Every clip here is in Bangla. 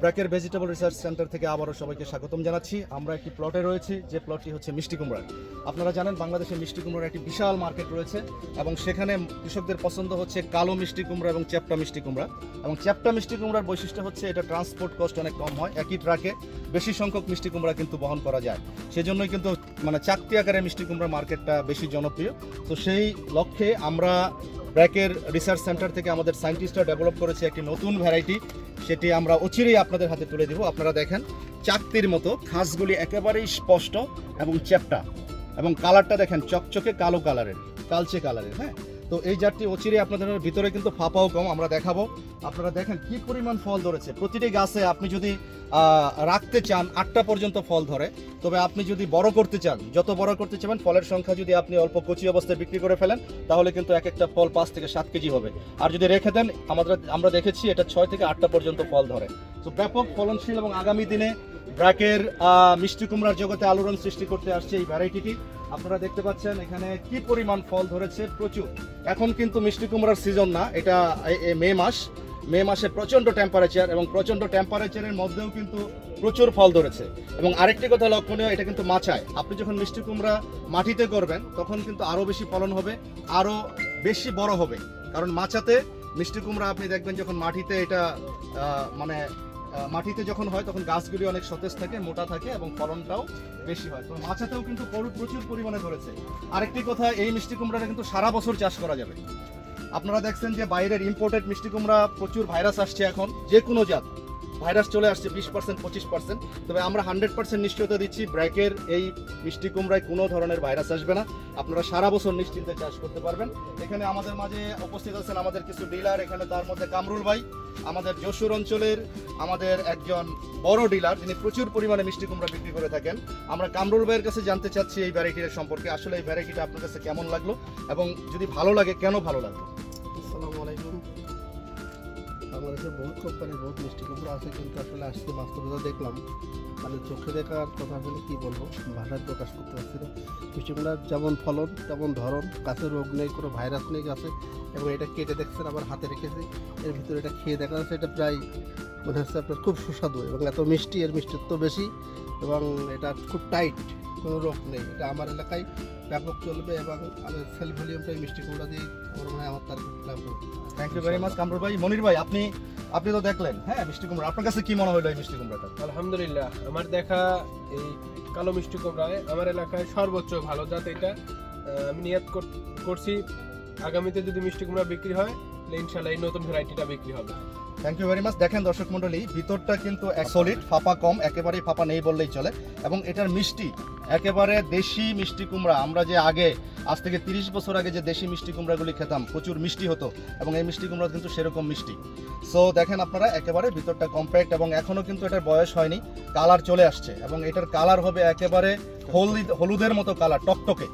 ব্র্যাকের ভেজিটেবল রিসার্চ সেন্টার থেকে আবারও সবাইকে স্বাগতম জানাচ্ছি। আমরা একটি প্লটে রয়েছি, যে প্লটটি হচ্ছে মিষ্টি কুমড়ার। আপনারা জানেন, বাংলাদেশে মিষ্টি কুমড়ার একটি বিশাল মার্কেট রয়েছে এবং সেখানে কৃষকদের পছন্দ হচ্ছে কালো মিষ্টি কুমড়া এবং চ্যাপটা মিষ্টি কুমড়া। এবং চ্যাপটা মিষ্টি কুমড়ার বৈশিষ্ট্য হচ্ছে এটা ট্রান্সপোর্ট কস্ট অনেক কম হয়, একই ট্রাকে বেশি সংখ্যক মিষ্টি কুমড়া কিন্তু বহন করা যায়। সেজন্যই কিন্তু মানে চাকতি আকারে মিষ্টি কুমড়া মার্কেটটা বেশি জনপ্রিয়। তো সেই লক্ষ্যে আমরা ব্র্যাকের রিসার্চ সেন্টার থেকে আমাদের সায়েন্টিস্টরা ডেভেলপ করেছে একটি নতুন ভ্যারাইটি সেটি আমরা অচিরেই আপনাদের হাতে তুলে দিব। আপনারা দেখেন, চাকতির মতো খাসগুলি একেবারেই স্পষ্ট এবং চ্যাপটা। এবং কালারটা দেখেন, চকচকে কালো কালারের কালচে কালারের হ্যাঁ? তো এই জাতটি অচিরে আপনাদের ভিতরে কিন্তু ফাঁপাও কম, আমরা দেখাবো। আপনারা দেখেন কি পরিমাণ ফল ধরেছে। প্রতিটি গাছে আপনি যদি রাখতে চান, আটটা পর্যন্ত ফল ধরে, তবে আপনি যদি বড় করতে চান, যত বড় করতে চান ফলের সংখ্যা যদি আপনি অল্প কচি অবস্থায় বিক্রি করে ফেলেন, তাহলে কিন্তু এক একটা ফল পাঁচ থেকে সাত কেজি হবে। আর যদি রেখে দেন, আমাদের, আমরা দেখেছি এটা ছয় থেকে আটটা পর্যন্ত ফল ধরে। তো ব্যাপক ফলনশীল এবং আগামী দিনে ব্র্যাকের মিষ্টি কুমড়ার জগতে আলোড়ন সৃষ্টি করতে আসছে এই ভ্যারাইটিটি আপনারা দেখতে পাচ্ছেন এখানে কি পরিমাণ ফল ধরেছে? প্রচুর। এখন কিন্তু মিষ্টি কুমড়ার সিজন না, এটা মে মাস। মে মাসে প্রচণ্ড টেম্পারেচার এবং প্রচণ্ড টেম্পারেচারের মধ্যেও কিন্তু প্রচুর ফল ধরেছে। এবং আরেকটি কথা লক্ষণীয়, এটা কিন্তু মাচায় আপনি যখন মিষ্টি কুমড়া মাটিতে করবেন, তখন কিন্তু আরও বেশি ফলন হবে, আরও বেশি বড় হবে। কারণ মাচাতে মিষ্টি কুমড়া আপনি দেখবেন যখন মাটিতে এটা মানে মাটিতে যখন হয় তখন গাছগুলি অনেক সতেজ থাকে, মোটা থাকে এবং ফলনটাও বেশি হয়। তো মাছাতেও কিন্তু প্রচুর- প্রচুর পরিমাণে ধরেছে। আরেকটি কথা, এই মিষ্টি কুমড়াটা কিন্তু সারা বছর চাষ করা যাবে। আপনারা দেখছেন যে বাইরের ইম্পোর্টেড মিষ্টি কুমড়া প্রচুর ভাইরাস আসছে এখন, যে কোনো জাত। ভাইরাস চলে আসছে বিশ পার্সেন্ট পঁচিশ পার্সেন্ট তবে আমরা হান্ড্রেড পার্সেন্ট নিশ্চয়তা দিচ্ছি, ব্র্যাকের এই মিষ্টি কুমড়ায় কোনো ধরনের ভাইরাস আসবে না। আপনারা সারা বছর নিশ্চিন্তে চাষ করতে পারবেন। এখানে আমাদের মাঝে উপস্থিত আছেন আমাদের কিছু ডিলার, এখানে তার মধ্যে কামরুল ভাই। আমাদের যশোর অঞ্চলের আমাদের একজন বড় ডিলার, যিনি প্রচুর পরিমাণে মিষ্টি কুমড়া বিক্রি করে থাকেন। আমরা কামরুল ভাইয়ের কাছে জানতে চাচ্ছি এই ভ্যারাইটির সম্পর্কে, আসলে এই ভ্যারাইটিটা আপনার কাছে কেমন লাগল এবং যদি ভালো লাগে, কেন ভালো লাগল? আসসালামু আলাইকুম। বাংলাদেশে বহুত কোম্পানির বহুত মিষ্টি কুমড়ো আছে কিন্তু আসলে আজকে বাস্তবতা দেখলাম। মানে চোখে দেখার কথা বলে কী বলব? ভাষায় প্রকাশ করতে পারছি না। মিষ্টি কুমড়ার যেমন ফলন, তেমন ধরন গাছে রোগ নেই, কোনো ভাইরাস নেই গাছে, এবং এটা কেটে দেখছেন, আবার হাতে রেখেছি। এর ভিতরে এটা খেয়ে দেখা যাচ্ছে, এটা প্রায় মনে হচ্ছে আপনার খুব সুস্বাদু এবং এত মিষ্টি, এর মিষ্টিত্ব বেশি এবং এটা খুব টাইট কোনো রোগ নেই। এটা আমার এলাকায় ব্যাপক চলবে এবং আমি সেল ভলিউমটা এই মিষ্টি কুমড়া দিয়ে আমার মনে হয় আমার তার লাভ হবে thank you very much Kamrul ভাই। মনির ভাই আপনি আপনি তো দেখলেন হ্যাঁ মিষ্টি কুমড়া। আপনার কাছে কি মনে হলো এই মিষ্টি কুমড়াটা? আলহামদুলিল্লাহ আমার দেখা এই কালো মিষ্টি কুমড়ায় আমার এলাকায় সর্বোচ্চ ভালো জাত এটা। আহ, আমি নিয়াত করছি। আগামীতে যদি মিষ্টি কুমড়া বিক্রি হয় তাহলে ইনশাল্লাহ এই নতুন ভ্যারাইটিটা বিক্রি হবে। থ্যাংক ইউ ভেরি মাচ দেখেন দর্শক মণ্ডলী, ভিতরটা কিন্তু সলিড ফাঁপা কম, একেবারেই ফাঁপা নেই বললেই চলে। এবং এটার মিষ্টি, একেবারে দেশি মিষ্টি কুমড়া। আমরা যে আগে, আজ থেকে তিরিশ বছর আগে যে দেশি মিষ্টি কুমড়াগুলি খেতাম, প্রচুর মিষ্টি হতো। এবং এই মিষ্টি কুমড়া কিন্তু সেরকম মিষ্টি। সো দেখেন আপনারা, একেবারে ভিতরটা কম্প্যাক্ট এবং এখনও কিন্তু এটার বয়স হয়নি। কালার চলে আসছে এবং এটার কালার হবে একেবারে হলুদ, হলুদের মতো কালার টকটকে।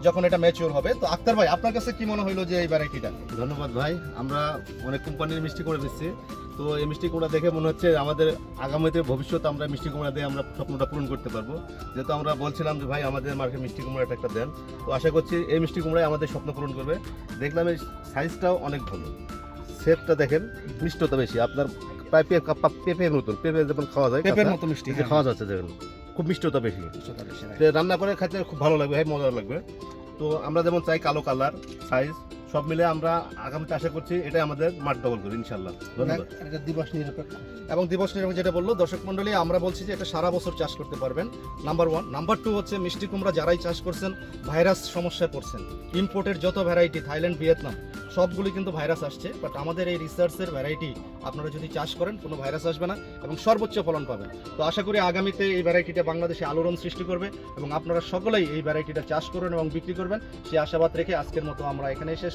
যখন এটা ম্যাচিওর হবে তো আক্তার ভাই আপনার কাছে কি মনে হলো যে এই ভ্যারাইটিটা ধন্যবাদ ভাই আমরা অনেক কোম্পানির মিষ্টি করে দিচ্ছি তো এই মিষ্টি কুমড়া দেখে মনে হচ্ছে আমাদের আগামীতে ভবিষ্যতে আমরা মিষ্টি কুমড়া দিয়ে আমরা স্বপ্নটা পূরণ করতে পারব যেহেতু আমরা বলছিলাম যে ভাই আমাদের মার্কেট মিষ্টি কুমড়াটা একটা দেন তো আশা করছি এই মিষ্টি কুমড়াই আমাদের স্বপ্ন পূরণ করবে দেখলাম এই সাইজটাও অনেক ভালো শেপটা দেখেন মিষ্টতা বেশি আপনার প্রায় পে- পা- পেঁপের মতন পেঁপে যেমন খাওয়া যায় পেঁপের মতো মিষ্টি হ্যাঁ। খাওয়া যাচ্ছে দেখেন খুব মিষ্টতা বেশি। রান্না করে খাইতে খুব ভালো লাগবে হ্যাঁ মজা লাগবে। তো আমরা যেমন চাই কালো কালার সাইজ সব মিলে আমরা আগামীতে আশা করছি এটাই আমাদের মাঠ ডবল করি ইনশাল্লাহ দিবস নিরপেক্ষ। এবং দিবস নিরপেক্ষ যেটা বলল, দর্শক মন্ডলী আমরা বলছি যে এটা সারা বছর চাষ করতে পারবেন। নাম্বার ওয়ান নাম্বার টু হচ্ছে মিষ্টি কুমড়া যারাই চাষ করছেন, ভাইরাস সমস্যায় পড়ছেন। ইম্পোর্টের যত ভ্যারাইটি থাইল্যান্ড, ভিয়েতনাম, সবগুলি কিন্তু ভাইরাস আসছে। বাট আমাদের এই রিসার্চের ভ্যারাইটি আপনারা যদি চাষ করেন, কোনো ভাইরাস আসবে না এবং সর্বোচ্চ ফলন পাবেন। তো আশা করি আগামীতে এই ভ্যারাইটিটা বাংলাদেশে আলোড়ন সৃষ্টি করবে এবং আপনারা সকলেই এই ভ্যারাইটিটা চাষ করবেন এবং বিক্রি করবেন। সেই আশাবাদ রেখে আজকের মতো আমরা এখানেই শেষ